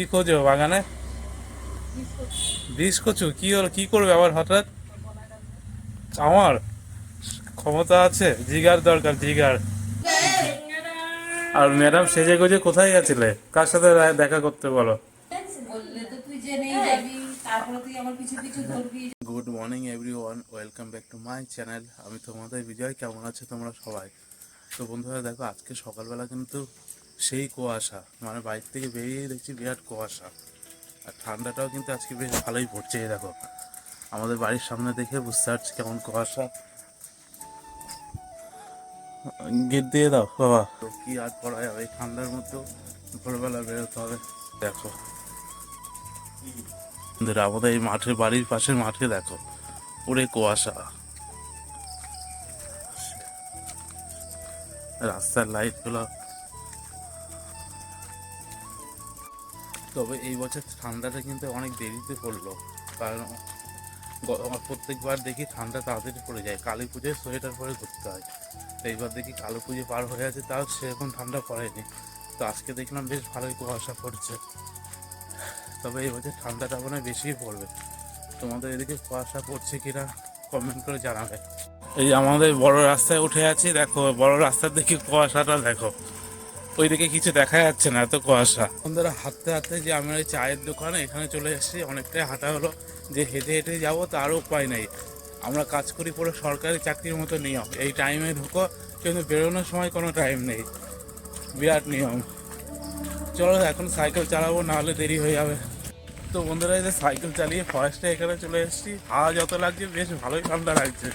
কি খোঁজো বাগানে? বিষ কচু কি হলো, কি করবে আবার হঠাৎ? আমার ক্ষমতা আছে, জিগার দরকার, জিগার। আর ম্যাডাম সেজে গুজে কোথায় গেছিলে? কার সাথে দেখা করতে বলো? Good morning everyone welcome back to my channel আমি তোমাদের বিজয়। কেমন আছো তোমরা সবাই? তো বন্ধুরা, দেখো, আজকে সকালবেলা কিন্তু সেই কুয়াশা। মানে বাইক থেকে বেরিয়ে দেখছি বিরাট কুয়াশা। আর ঠান্ডাটাও কিন্তু আজকে বেশ ভালোই পড়ছে দেখো। আমাদের বাড়ির সামনে দেখে বুঝতে পারছি কেমন কুয়াশা। গেট দিয়ে দাও, বাবা। তো কি আর করা যাবে? এই ঠান্ডার মধ্যেও ভোরবেলা বেরোতে হবে। দেখো। আমাদের এই মাঠের বাড়ির পাশের মাঠে দেখো, পুরে কুয়াশা। রাস্তার লাইট তবে এই বছর ঠান্ডাটা কিন্তু অনেক দেরিতে পড়ল। কারণ প্রত্যেকবার দেখি ঠান্ডা তাড়াতাড়ি পড়ে যায়। কালী পুজোয় সোয়েটার পরে ঘুরতে হয়। তো এইবার দেখি কালী পুজো পার হয়ে আছে, তাও সেরকম ঠান্ডা পড়েনি। তো আজকে দেখলাম বেশ ভালোই কুয়াশা পড়ছে। তবে এই বছর ঠান্ডাটা মনে হয় বেশিই পড়বে। তোমাদের এদিকে কুয়াশা পড়ছে কিনা কমেন্ট করে জানাবে। এই আমাদের বড় রাস্তায় উঠে আছি, দেখো, বড় রাস্তার দিকে কুয়াশাটা দেখো। ওইদিকে কিছু দেখা যাচ্ছে না, এত কুয়াশা। বন্ধুরা, হাঁটতে হাঁটতে যে আমরা ওই চায়ের দোকানে এখানে চলে এসেছি, অনেকটাই হাঁটা হলো। যে হেঁটে হেঁটে যাব তারও উপায় নেই। আমরা কাজ করি পুরো সরকারি চাকরির মতো নিয়ম। এই টাইমে ঢুকো, কিন্তু বেরোনোর সময় কোনো টাইম নেই। বিরাট নিয়ম। চলো এখন সাইকেল চালাবো, নাহলে দেরি হয়ে যাবে। তো বন্ধুরা, এই যে সাইকেল চালিয়ে ফরেস্টে এখানে চলে এসেছি। হাওয়া যত লাগছে, বেশ ভালোই ঠান্ডা লাগছে।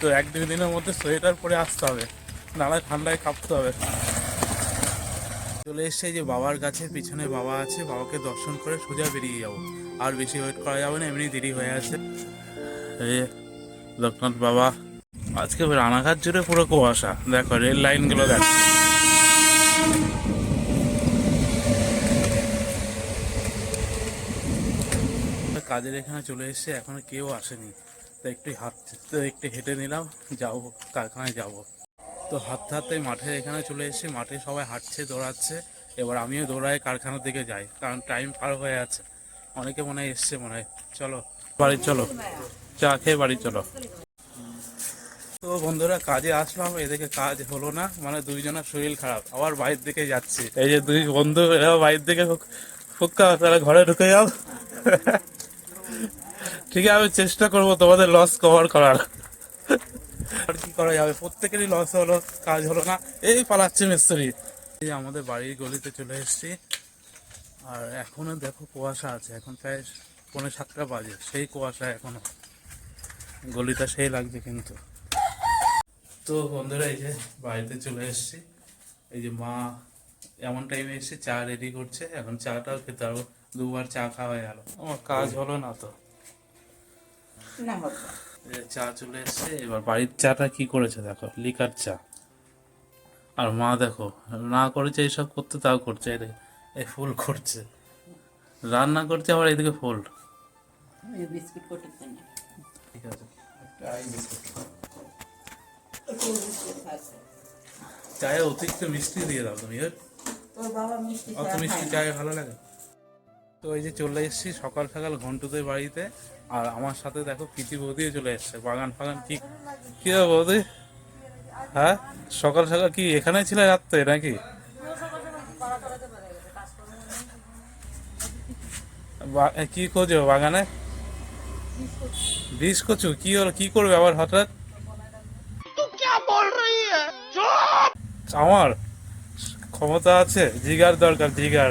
তো এক দুই দিনের মধ্যে সোয়েটার পরে আসতে হবে। নাহলে ঠান্ডায় কাঁপতে হবে। চলে এসছে যে বাবার গাছের পিছনে বাবা আছে, বাবাকে দর্শন করে সোজা বেরিয়ে যাব। আর বেশি ওয়েট করা যাবে না, এমনি দেরি হয়ে আছে। লোকনাথ বাবা, আজকে রানাঘাট জুড়ে পুরো কুয়াশা। দেখো, রেল লাইনগুলো দেখো। কাজের এখানে চলে এসেছে, এখনও কেউ আসেনি। তো একটু হাঁটতে, একটু হেঁটে নিলাম, যাব, কারখানায় যাব। তো হাঁটতে হাঁটতে মাঠে এখানে চলে এসেছি মাঠে সবাই হাঁটছে, দৌড়াচ্ছে। এবার আমিও দৌড়াই, কারখানার দিকে যাই, কারণ টাইম পার হয়ে আছে। অনেকে মনে হয় এসছে মনে হয়। চলো, বাড়ি চলো। চা খেয়ে বাড়ি চলো। তো বন্ধুরা, কাজে আসলাম, এদিকে কাজ হলো না মানে দুইজনের শরীর খারাপ। আবার বাইরের দিকে যাচ্ছি। এই যে দুই বন্ধু বাইরের দিকে ফুক্কা তারা ঘরে ঢুকে যাও। ঠিক আছে, আমি চেষ্টা করব তোমাদের লস কভার করার। আর কি করা যাবে? প্রত্যেকেরই লস হলো, কাজ হলো না। এই পালাচ্ছে মিস্ত্রি। এই আমাদের বাড়ির গলিতে চলে এসেছি। আর এখনও দেখো কুয়াশা আছে। এখন প্রায় পৌনে সাতটা বাজে। সেই কুয়াশা এখনও। গলিটা সেই লাগছে কিন্তু। তো বন্ধুরা, এই যে বাড়িতে চলে এসেছি। এই যে মা এমন টাইমে এসে চা রেডি করছে। এখন চাটাও খেতে পারব দুবার চা খাওয়া গেল। আমার কাজ হলো না তো। না। চা চলে এসছে। এবার বাড়ির চাটা কি করেছে দেখো লিকার চা। আর মা দেখো না করেছে এইসব করতে তাও করছে এই এই ফুল করছে। রান্না করছে আবার এদিকে ফুল। বিস্কুট করতে ঠিক আছে। চায়ে অতিরিক্ত মিষ্টি দিয়ে দাও তুমি এর। তোর বাবা মিষ্টি অত মিষ্টি চায়ে ভালো লাগে। তো এই যে চলে এসেছি সকাল সকাল ঘন্টুদের বাড়িতে। আর আমার সাথে দেখো প্রীতি বৌদিও চলে এসছে বাগান ফাগান কি কি বৌদি? হ্যাঁ? সকাল সকাল কি এখানে ছিল রাত্রে নাকি? কি খোঁজো বাগানে? বিষ কচু কি হলো কি করবে আবার হঠাৎ? আমার ক্ষমতা আছে জিগার দরকার জিগার।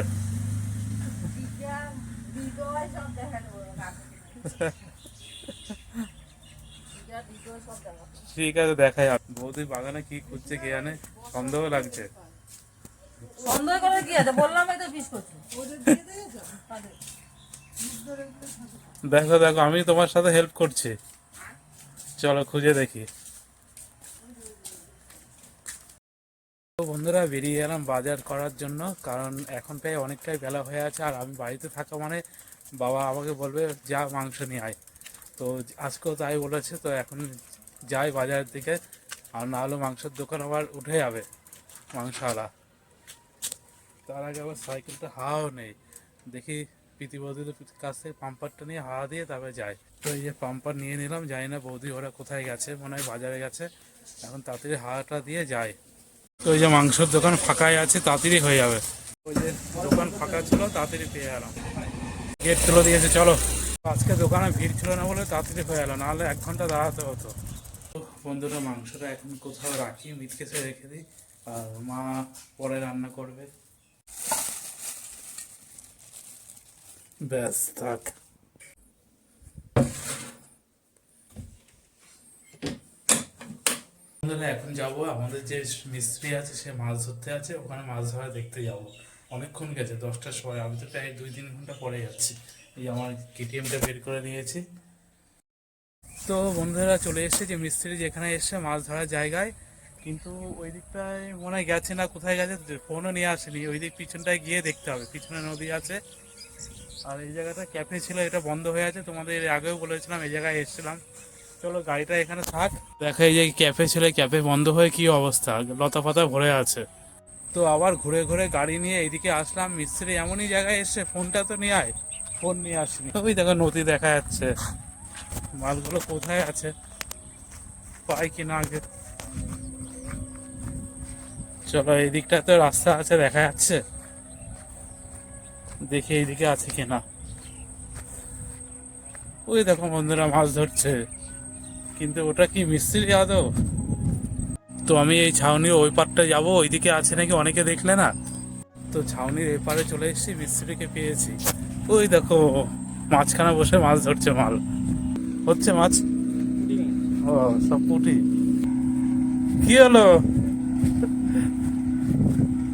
ঠিক আছে দেখাই বৌদি বাগানে কি খুঁজছে কে জানে? সন্দেহ লাগছে। সন্দেহ করে কি আছে? বললাম এই তো বিষ করছি। দেখো দেখো আমি তোমার সাথে হেল্প করছি। চলো খুঁজে দেখি। তো বন্ধুরা বেরিয়ে গেলাম বাজার করার জন্য কারণ এখন প্রায় অনেকটাই বেলা হয়ে আছে আর আমি বাড়িতে থাকা মানে বাবা আমাকে বলবে, যা মাংস নিয়ে আয়। তো আজকেও তাই বলেছে, তো এখন যাই বাজারের দিকে, আর না হলে মাংসের দোকান আবার উঠে যাবে, মাংসওয়ালা। তার আগে আবার সাইকেলটা হাওয়াও নেই। দেখি প্রীতিবৌদিদের কাছ থেকে পাম্পারটা নিয়ে হাওয়া দিয়ে তারপরে যায় তো এই যে পাম্পার নিয়ে নিলাম, জানি না বৌদি ওরা কোথায় গেছে, মনে হয় বাজারে গেছে। এখন তাড়াতাড়ি হাওয়াটা দিয়ে যায় তো ওই যে মাংসের দোকান ফাঁকাই আছে, তাড়াতাড়ি হয়ে যাবে। ওই যে দোকান ফাঁকা ছিল, তাড়াতাড়ি পেয়ে গেলাম। গেট তুলে দিয়েছে, চলো। আজকে দোকানে ভিড় ছিল না বলে তাড়াতাড়ি হয়ে গেল নাহলে এক ঘণ্টা দাঁড়াতে হতো। বন্ধুরা, মাংসটা এখন কোথাও রাখি রেখে দিই। আর মা পরে রান্না করবে। ব্যাস, থাক। এখন যাব। আমাদের যে মিস্ত্রি আছে, সে মাছ ধরতে আছে। ওখানে মাছ ধরা দেখতে যাব। অনেকক্ষণ গেছে, দশটার সময়। আমি তো প্রায় দুই তিন ঘণ্টা পরে যাচ্ছি এই আমার কেটিএমটা বের করে নিয়েছি। তো বন্ধুরা, চলে এসেছে যে মিস্ত্রি যেখানে এসছে মাছ ধরার জায়গায়। কিন্তু ওই দিকটায় মনে হয় গেছে না, কোথায় গেছে ফোনও নিয়ে আসেনি। ওই দিক পিছনটায় গিয়ে দেখতে হবে, পিছনে নদী আছে। আর এই জায়গাটা ক্যাফে ছিল, এটা বন্ধ হয়ে আছে। তোমাদের আগেও বলেছিলাম, এই জায়গায় এসেছিলাম। চলো, গাড়িটা এখানে থাক। দেখো, এই যে ক্যাফে ছিল ক্যাফে বন্ধ হয়ে কি অবস্থা? লতা পাতা ভরে আছে। তো আবার ঘুরে ঘুরে গাড়ি নিয়ে এইদিকে আসলাম। মিস্ত্রি এমনই জায়গায় এসছে, ফোনটা তো নিয়ে আয়। ফোন নিয়ে আসিনি। ওই দেখো নদী দেখা যাচ্ছে। মালগুলো কোথায় আছে? পাই কিনা আগে। চলো এই দিকটা তো রাস্তা আছে, দেখা যাচ্ছে। দেখি এইদিকে আছে কিনা। ওই দেখো বন্ধুরা মাছ ধরছে। কিন্তু ওটা কি মিস্ত্রি আদৌ? তো আমি এই ছাউনির ওই পারটা যাব, ওইদিকে আছে নাকি অনেকে দেখলে না? তো ছাউনির এই পারে চলে এসেছি, মিস্ত্রিকে পেয়েছি। ওই দেখো, মাঝখানে বসে মাছ ধরছে মাল। হচ্ছে মাছ? ও, সব পুটি কি হলো?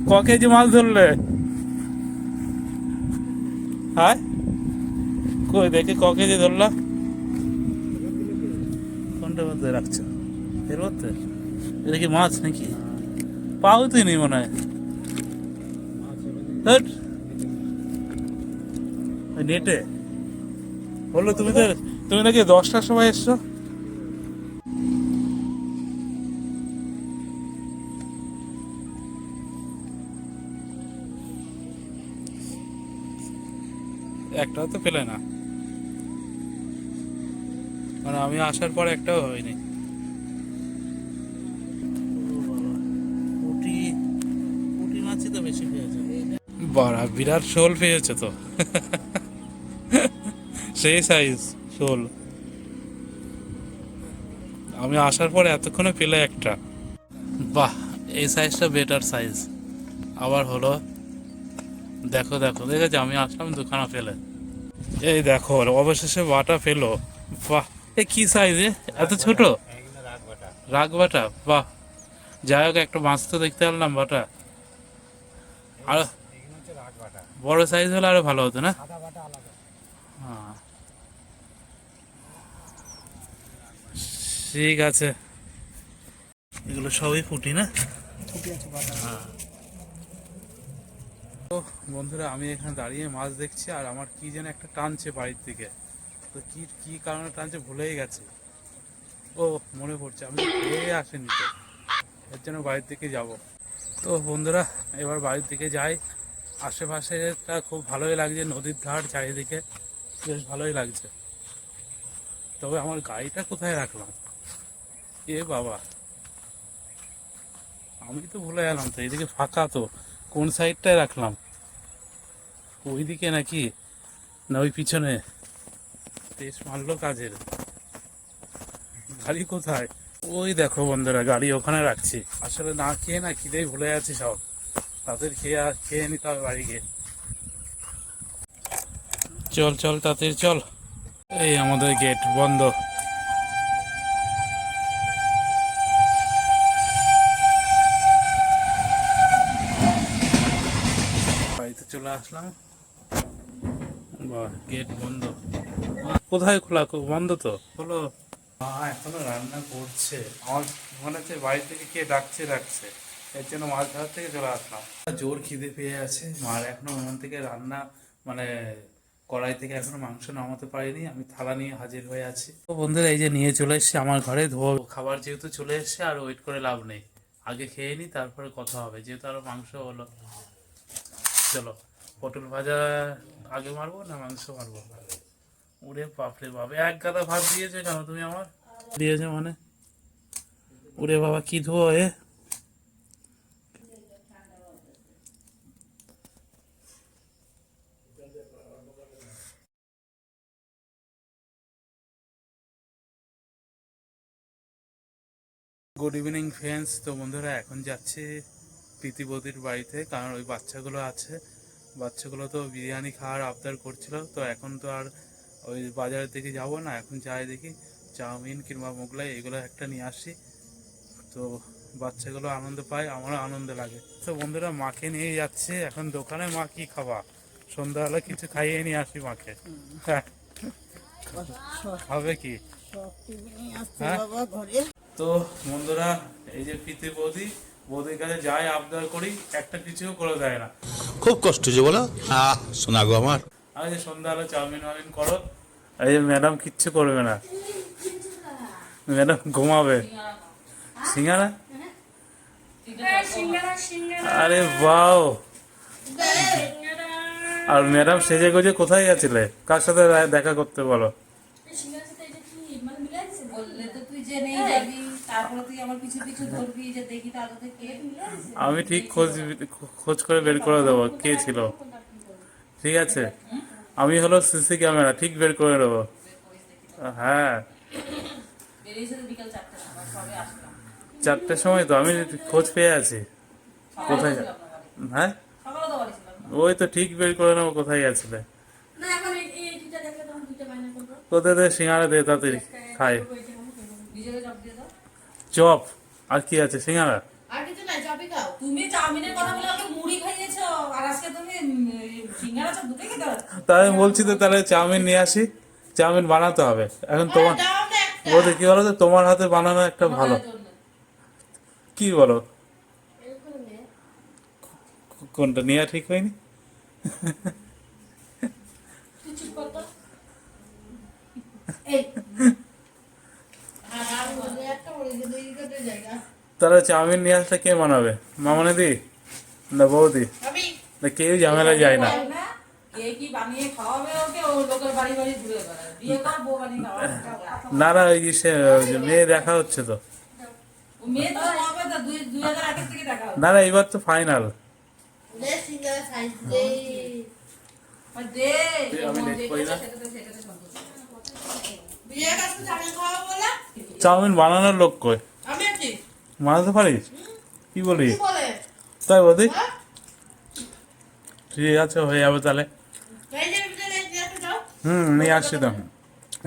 ক কেজি মাছ ধরলে? হ্যাঁ? কই, দেখি ক কেজি ধরলা? কোনটার মধ্যে রাখছো? এর মধ্যে? এটা কি মাছ নাকি? পাও তুই নেই মনে হয়। নেটে বলল, তুমি তো তুমি নাকি দশটার সময় এসছো? একটাও তো পেলে না। মানে আমি আসার পর একটাও হয়নি। বেশি বিরাট শোল পেয়েছে তো। সেই সাইজ শোল। আমি আসার পরে এতক্ষণে পেলে একটা। বাহ, এই সাইজটা বেটার সাইজ আবার হলো, দেখো দেখো দেখেছ আমি আসলাম দুখানা ফেলে এই দেখো, অবশেষে বাটা ফেলো বাহ, এ কি সাইজ এত ছোট? রাগ বাটা বাহ, যাই হোক, একটা মাছ তো দেখতে পারলাম বাটা। আর বড় সাইজ হলে আরও ভালো হতো না। ঠিক আছে। এগুলো সবই ফুটি না। তো বন্ধুরা, আমি এখানে দাঁড়িয়ে মাছ দেখছি আর আমার কি যেন একটা টানছে বাড়ির থেকে তো কি কি কারণে টানছে ভুলেই গেছে। ও, মনে পড়ছে, আমি আসেনি তো। এর জন্য বাড়ির দিকে যাব। তো বন্ধুরা, এবার বাড়ির দিকে যাই। আশেপাশেটা খুব ভালোই লাগছে, নদীর ধার চারিদিকে বেশ ভালোই লাগছে। তবে আমার গাড়িটা কোথায় রাখলাম? এ বাবা, আমি তো ভুলে গেলাম তো, এদিকে ফাঁকা তো, কোন সাইডটায় রাখলাম? ওইদিকে নাকি? না, ওই পিছনে। বেশ মারলো কাজের। গাড়ি কোথায়? ওই দেখো বন্ধুরা, গাড়ি ওখানে রাখছি। আসলে না খেয়ে না খিদেই ভুলে যাচ্ছি সব। তাদের খেয়ে আর খেয়ে নিতে হবে বাড়ি গিয়ে। চল চল তাড়াতাড়ি, চল। এই আমাদের গেট বন্ধ। বাড়িতে চলে আসলাম। গেট বন্ধ। কোথায় খোলা? বন্ধ তো? হলো মা এখনও রান্না করছে। আমার মনে হচ্ছে বাড়ি থেকে কে ডাকছে ডাকছে। এর জন্য মাছ ধরার থেকে চলে আসলাম। জোর খিদে পেয়ে আছে। মার এখনও ওখান থেকে রান্না মানে কড়াই থেকে এখনও মাংস নামাতে পারিনি। আমি থালা নিয়ে হাজির হয়ে আছি। তো বন্ধুরা, এই যে নিয়ে চলে এসেছি আমার ঘরে। ধোয়া, খাবার যেহেতু চলে এসেছে, আর ওয়েট করে লাভ নেই। আগে খেয়ে নি, তারপরে কথা হবে। যেহেতু আরও মাংস হলো। চলো, পটল ভাজা আগে মারবো না মাংস মারবো? ওরে বাপরে বাবা এক গাদা ভাত দিয়েছে কেন তুমি আমার? দিয়েছে মানে? ওরে বাবা, কি ধোয়া এ? গুড ইভিনিং ফ্রেন্ডস তো বন্ধুরা, এখন যাচ্ছে প্রীতিবতীর বাড়িতে, কারণ ওই বাচ্চাগুলো আছে। বাচ্চাগুলো তো বিরিয়ানি খাওয়ার আবদার করছিল, তো এখন তো আর ওই বাজারের দিকে যাব না, এখন যাই দেখি, চাউমিন কিংবা মোগলাই এগুলো একটা নিয়ে আসি। তো বাচ্চাগুলো আনন্দ পায়, আমারও আনন্দ লাগে। তো বন্ধুরা, মাকে নিয়ে যাচ্ছে, এখন দোকানে মা কি খাবা? সন্ধ্যাবেলা কিছু খাইয়ে নিয়ে আসি মাকে। হ্যাঁ। হবে কি? হ্যাঁ? তো বন্ধুরা, এই যে প্রীতি বৌদি, বৌদির কাছে যাই আবদার করি, একটা কিছুও করে দেয় না। খুব কষ্ট হচ্ছে বলো? শোনা গো আমার। আর যে সন্ধ্যাবেলা চাউমিন ওয়ামিন করো এই যে ম্যাডাম কিচ্ছু করবে না। ম্যাডাম ঘুমাবে। সিঙ্গারা? আরে বাও আর ম্যাডাম সেজে গুজে কোথায় গেছিলে? কার সাথে দেখা করতে বলো? বললে তো তুই জেনেই যাবি তারপরে তুই আমার পিছু পিছু ধরবি যে দেখি তাহলে তো কে আমি ঠিক খোঁজ খোঁজ করে বের করে দেবো কে ছিল? ঠিক আছে। আমি হলো সিসি ক্যামেরা, ঠিক বের করে দেবো হ্যাঁ। চারটের সময় তো, আমি খোঁজ পেয়ে আছি। কোথায়। হ্যাঁ? ওই তো ঠিক বের করে নেব, কোথায় গেছিলে? কোথায় দিয়ে সিঙ্গারা দিয়ে তাড়াতাড়ি নিজেকে চাপ, আর কি আছে, সিঙ্গারা? আর কিছু তুমি চাউমিনের কথা বলে আমাকে মুড়ি খাইয়েছো আর আজকে তুমি উম, এই সিঙ্গারা চাপ দুটোই খেতে পারো তাই আমি বলছি তো তাহলে চাউমিন নিয়ে আসি চাউমিন বানাতে হবে। এখন তোমার দাও বলতে কি বলো তো তোমার হাতে বানানো একটা ভালো। কি বলো? কোনটা নেওয়া ঠিক হয়নি? তাহলে চাউমিন নিয়ে আসলে কে বানাবে? মামনে দি? না বৌদি? না কেউ ঝামেলা যায় না না কে কি বানিয়ে খাওয়াবে ওকে ও লোকের বাড়ি বাড়ি ঘুরে বেড়ায় বিয়ে কর বউ বানিয়ে খাওয়াবে না না ওই সে ওই মেয়ে দেখা হচ্ছে তো। না না এবার তো ফাইনাল মন চাউমিন বলে? বানানোর লোক কই? বানাতে পারিস? কি বলি? তাই বৌদি হ্যাঁ? ঠিক আছে হয়ে যাবে তাহলে এই যে ভিতরে দিয়ে একটা দাও হুম নিয়ে আসছি তো।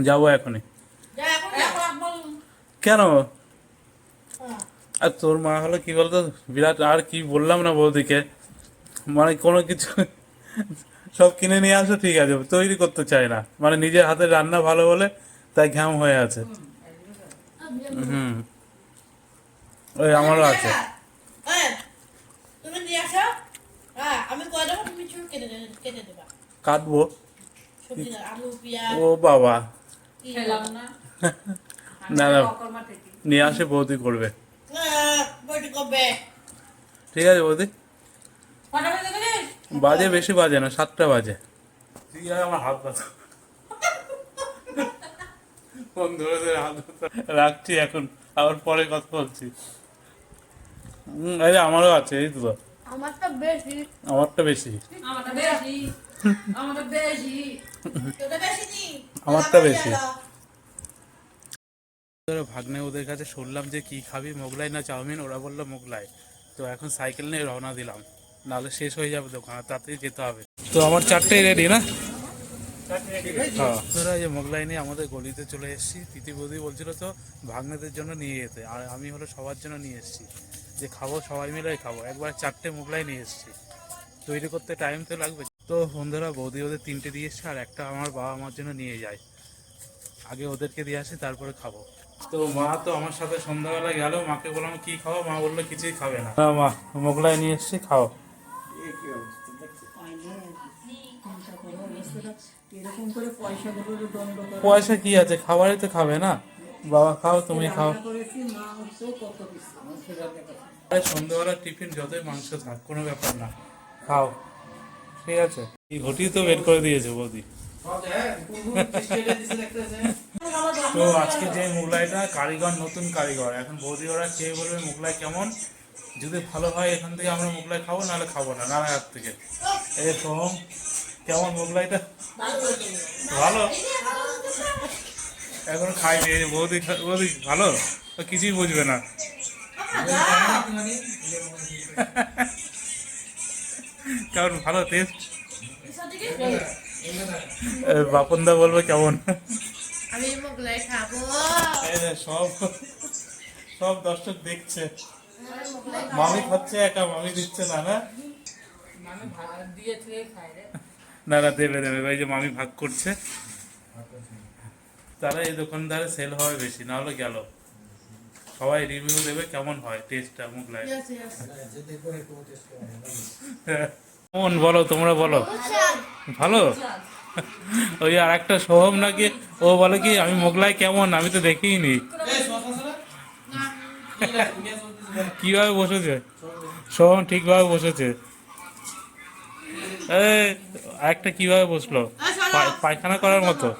যাব এখনই। কেন? হ্যাঁ। আর তোর মা হলো কি বলতো? বিরাট আর কি বললাম না বৌদিকে? মানে কোনো কিছু সব কিনে নিয়ে আসো ঠিক আছে। তৈরি করতে চায় না। মানে নিজের হাতে রান্না ভালো বলে তাই ঘ্যাম হয়ে আছে। হুম। ওই আমারও আছে। হ্যাঁ কাটবো। ও বাবা। খেলাম। না? না নিয়ে আসে বৌদি করবে। ঠিক আছে বৌদি। বাজে বেশি বাজে না সাতটা বাজে। ঠিক আছে আমার হাত ব্যথা ফোন ধরে ধরে হাত রাখছি এখন আবার পরে কথা বলছি। হুম এই আমারও আছে এই তো। আমারটা বেশি। আমারটা বেশি। আমারটা বেশি। আমারটা বেশি। আমারটা বেশি। ধরো ভাগ্নে ওদের কাছে শুনলাম যে কি খাবি মোগলাই না চাউমিন? ওরা বলল মোগলাই। তো এখন সাইকেল নিয়ে রওনা দিলাম। নাহলে শেষ হয়ে যাবে দোকান তাড়াতাড়ি যেতে হবে। তো আমার চারটেই রেডি না? হ্যাঁ। ধরো এই যে মোগলাই নিয়ে আমাদের গলিতে চলে এসেছি। প্রীতি বৌদি বলছিল তো ভাগ্নেদের জন্য নিয়ে যেতে। আর আমি হলো সবার জন্য নিয়ে এসেছি। যে খাব সবাই মিলে খাব। একবার চারটে মোগলাই নিয়ে এসেছি। তৈরি করতে টাইম তো লাগবে। তো বন্ধুরা বৌদি ওদের তিনটে দিয়ে এসছে আর একটা আমার বাবা আমার জন্য নিয়ে যায়। আগে ওদেরকে দিয়ে আসি তারপরে খাব। তো মা তো আমার সাথে সন্ধ্যাবেলা গেল মাকে বললাম কি খাব? মা বলল কিছুই খাবে না। মা মোগলাই নিয়ে এসছি খাও। পয়সা কি আছে? খাবারই তো খাবে না। বাবা খাও তুমি খাও। সন্ধ্যাবেলা টিফিন যতই মাংস থাক কোনো ব্যাপার না। খাও। ঠিক আছে। এই ঘটি তো বের করে দিয়েছে বৌদি। তো আজকে যে মোগলাইটা, কারিগর, নতুন কারিগর। এখন বৌদি ওরা খেয়ে বলবে মোগলাই কেমন? যদি ভালো হয় এখান থেকে আমরা মোগলাই খাব, নাহলে খাব না নারায়ণ থেকে। এই সোহম, কেমন মোগলাইটা? ভালো। এখন খাইনি বৌদি বৌদি ভালো? কিছুই বুঝবে না। কেমন? ভালো টেস্ট বাপনদা বলবে কেমন? আমি মোগলাই খাব। সব সব দর্শক দেখছে। মামি খাচ্ছে একা মামি দিচ্ছে না না? ভাত দিয়ে থুয়ে খাই রে। না না দেবে দেবে। এই যে মামি ভাগ করছে। তারা এই দোকানদারে সেল হবে বেশি না হলে গেল। সবাই রিভিউ দেবে কেমন হয় টেস্টটা মুগলাই. কেমন বলো তোমরা বলো। ভালো? ওই আর একটা সোহম নাকি ও বলে কি আমি মোগলাই কেমন? আমি তো দেখিনি। কীভাবে বসেছে? সোহম ঠিকভাবে বসেছে। এই আরেকটা কীভাবে বসল? পায়- পায়খানা করার মতো।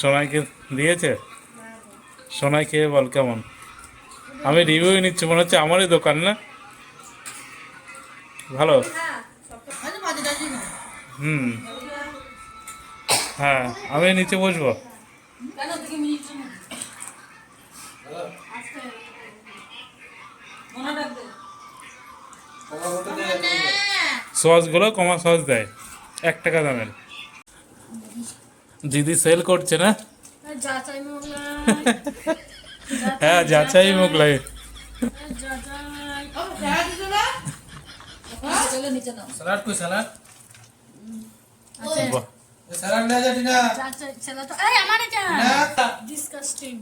সোনাইকে দিয়েছে? সোনাই খেয়ে বল কেমন? আমি রিভিউ নিচ্ছি, মনে হচ্ছে আমারই দোকান, না? ভালো? হুম। হ্যাঁ আমি নিচে বসবো। সসগুলো কমা সস দেয়, এক টাকা দামের। দিদি সেল করছে না? হ্যাঁ যাচাই মোগলাই স্যালাড কই স্যালাড স্যালাড না যা টিনা। যাচাই তো এই আমারে যা ডিসকাস্টিং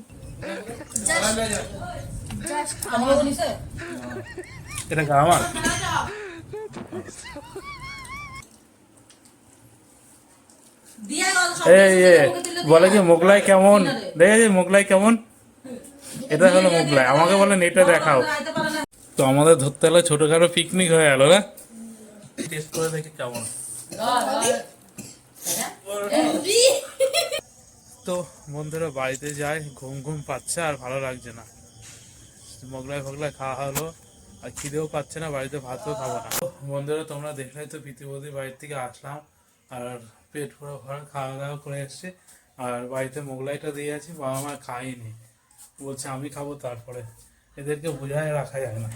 স্যালাড না যা। জাস্ট আমার নিচে এটা আমার দিয়া গেল সব এই বলে কি মোগলাই কেমন। দেখেছি মোগলাই কেমন? এটা হলো মোগলাই। আমাকে বলে নেটে দেখাও। তো আমাদের ধরতে হলে ছোটখাটো পিকনিক হয়ে গেল না টেস্ট করে দেখি কেমন। তো বন্ধুরা বাড়িতে যাই ঘুম ঘুম পাচ্ছে আর ভালো লাগছে না। মোগলাই ফোগলাই খাওয়া হলো আর খিদেও পাচ্ছে না বাড়িতে ভাতও খাব না। বন্ধুরা তোমরা দেখলে তো প্রীতিবতী বাড়ির থেকে আসলাম আর পেট পুরো ভরা খাওয়া দাওয়া করে এসছি। আর বাড়িতে মোগলাইটা দিয়ে আছি বাবা মা খাইনি বলছে আমি খাব তারপরে। এদেরকে বোঝায় রাখা যায় না।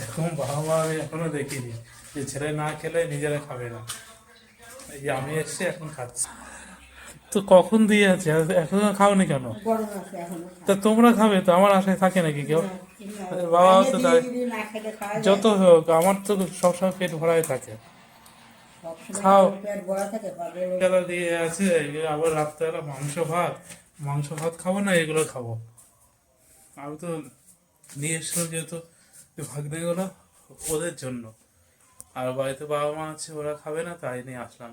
এরকম বাবা মা আমি এখনও দেখিনি। যে ছেলে না খেলে নিজেরা খাবে না। এই আমি এসছি এখন খাচ্ছি। তো কখন দিয়ে আছে? এখনও খাওনি কেন? তা তোমরা খাবে তো? আমার আশায় থাকে নাকি কেউ? বাবাও তো তাই। যত হোক আমার তো সবসময় পেট ভরাই থাকে। খাও। বেলা দিয়ে আছে আবার রাত্রেবেলা মাংস ভাত মাংস ভাত খাব না এগুলো খাব। আমি তো নিয়ে এসলাম যেহেতু ভাগনেগুলো ওদের জন্য। আর বাড়িতে বাবা মা আছে ওরা খাবে না তাই নিয়ে আসলাম।